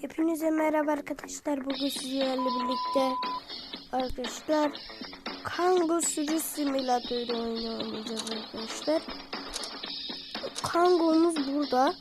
Hepinize merhaba arkadaşlar. Bugün sizlerle birlikte arkadaşlar Kango sürü simülatörü oynayacağız arkadaşlar. Kango'muz burada.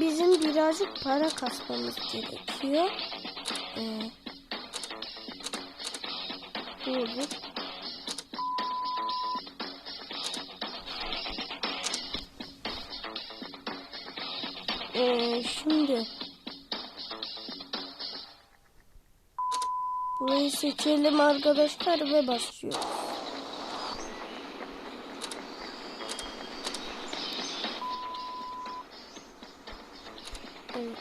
Bizim birazcık para kasmamız gerekiyor. Ee, burada. Ee, şimdi burayı seçelim arkadaşlar ve başlıyoruz. Evet.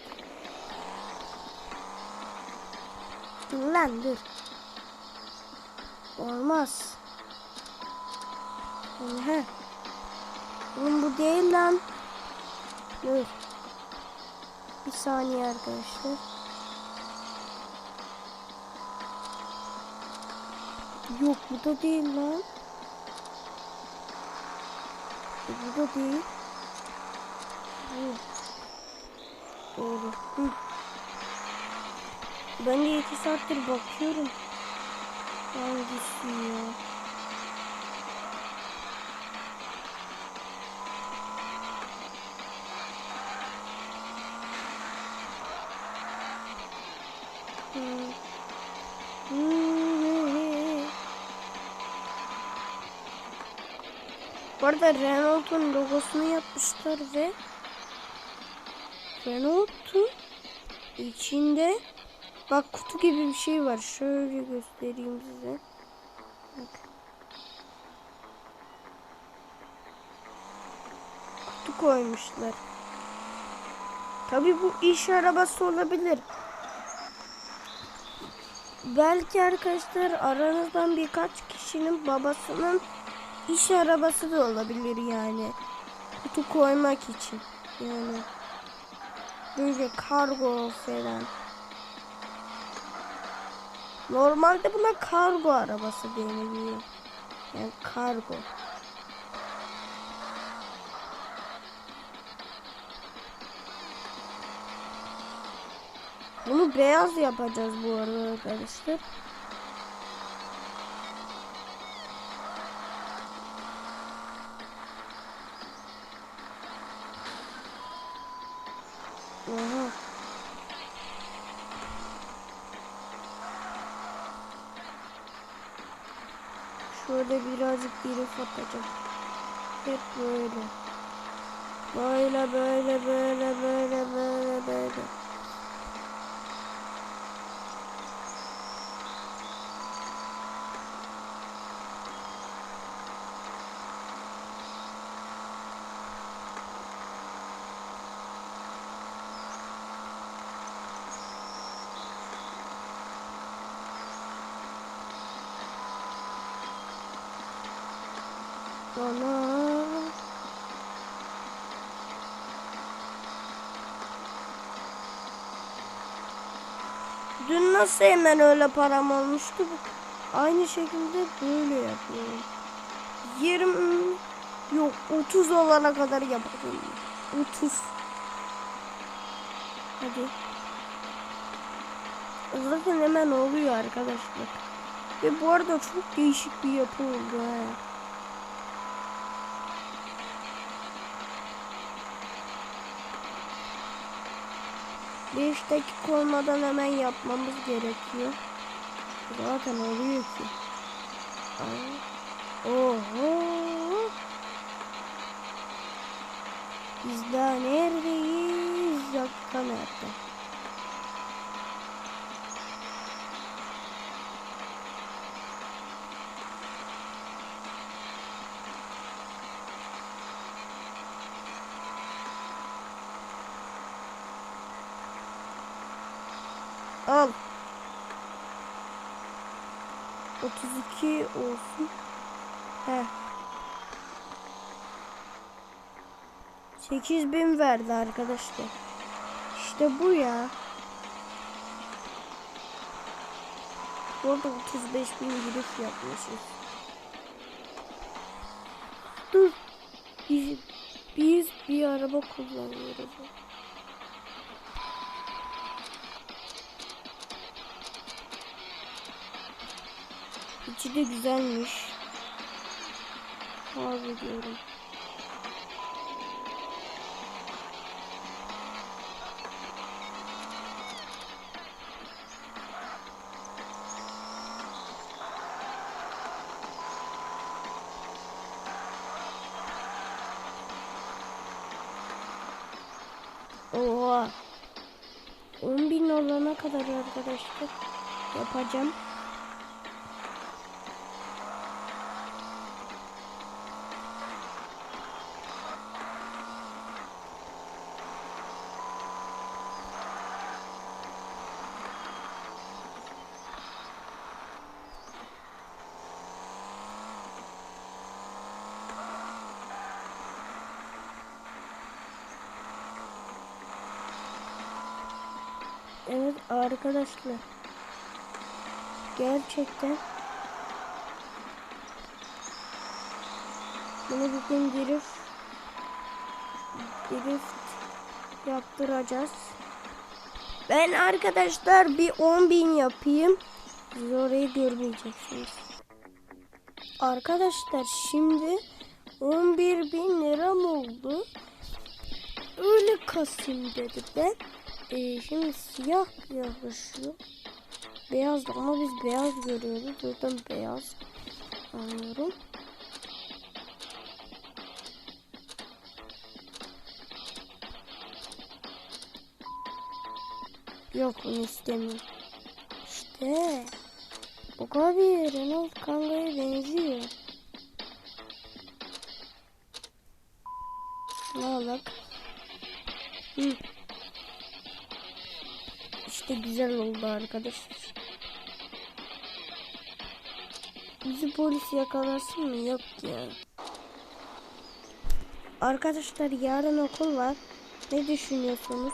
Lan dur. Olmaz. He. Oğlum bu değil lan. Dur. Bir saniye arkadaşlar. Yok bu da değil lan. Bu da değil. Bu. Doğru. Hı. Ben de iki saattir bakıyorum. Hangisi ya? Bu arada Renault'un logosunu yapmışlar ve Renault'un içinde bak kutu gibi bir şey var. Şöyle göstereyim size. Bak. Kutu koymuşlar. Tabi bu iş arabası olabilir. Belki arkadaşlar aranızdan birkaç kişinin babasının iş arabası da olabilir yani. Kutu koymak için. Yani böyle kargo falan. Normalde buna kargo arabası deniliyor. Yani kargo. Bunu beyaz yapacağız bu arada arkadaşlar. Oha. Şöyle birazcık drift atacağım. Hep böyle. Böyle böyle böyle böyle böyle böyle. Ana. Dün nasıl hemen öyle param olmuştu? Aynı şekilde böyle yapıyorum. 20 yok 30 olana kadar yapacağım. 30 Hadi. Zaten hemen oluyor arkadaşlar. Ve bu arada çok değişik bir yapı oldu ha. Beş dakika olmadan hemen yapmamız gerekiyor. Zaten oluyor ki. Ay. Oho. Biz daha neredeyiz? Dakika nerede? Al. 32 olsun. He. 8000 verdi arkadaşlar. İşte bu ya. Burada 35 bin giriş yapmışız. Dur. Bir, Biz bir araba kullanıyoruz. İçi de güzelmiş. Harbi diyorum. Oha. 10 bin olana kadar arkadaşlar yapacağım. Evet arkadaşlar. Gerçekten bunu bugün drift drift yaptıracağız. Ben arkadaşlar bir 10 bin yapayım. Siz orayı görmeyeceksiniz. Arkadaşlar şimdi 11 bin liram oldu. Öyle kasayım dedi ben. Ee, şimdi siyah yaklaşıyor. Beyaz ama biz beyaz görüyoruz. Buradan beyaz anlıyorum. Yok bunu istemiyorum. İşte. O abi Renault Kanga'ya benziyor. Alak? Hı. İşte güzel oldu arkadaşlar. Bizi polis yakalasın mı? Yok ya. Arkadaşlar yarın okul var. Ne düşünüyorsunuz?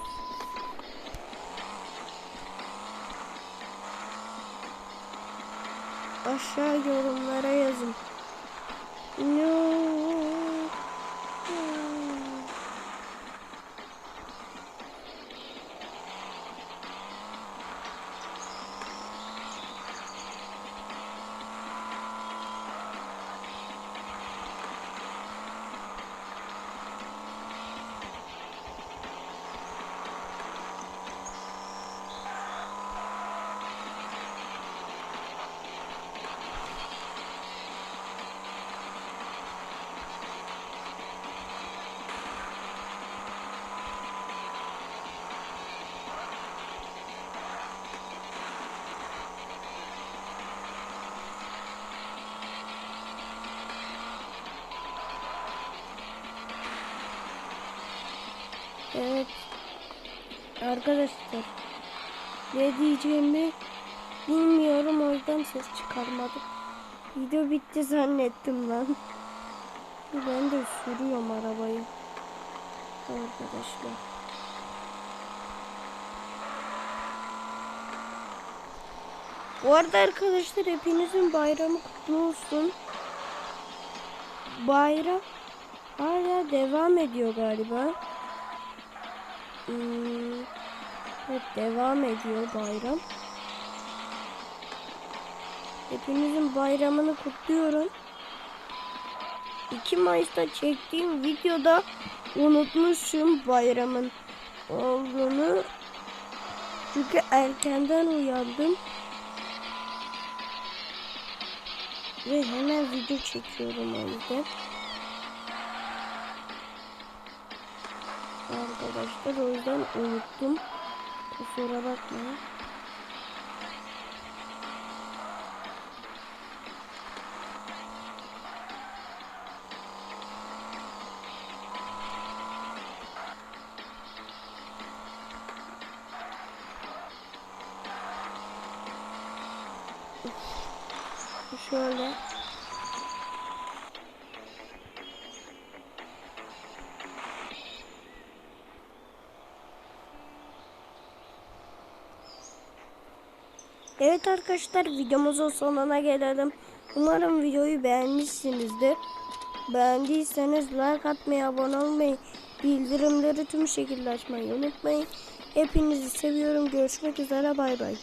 Aşağı yorumlara yazın. No. Evet. Arkadaşlar. Ne diyeceğimi bilmiyorum o yüzden ses çıkarmadım. Video bitti zannettim lan. Ben de sürüyorum arabayı. Arkadaşlar. Bu arada arkadaşlar hepinizin bayramı kutlu olsun. Bayram hala devam ediyor galiba. Evet devam ediyor bayram. Hepinizin bayramını kutluyorum. 2 Mayıs'ta çektiğim videoda unutmuşum bayramın olduğunu. Çünkü erkenden uyandım. Ve hemen video çekiyorum o yüzden. Arkadaşlar o yüzden unuttum. Kusura bakmayın. Şöyle. Evet arkadaşlar videomuzun sonuna gelelim. Umarım videoyu beğenmişsinizdir. Beğendiyseniz like atmayı, abone olmayı, bildirimleri tüm şekilde açmayı unutmayın. Hepinizi seviyorum. Görüşmek üzere. Bay bay.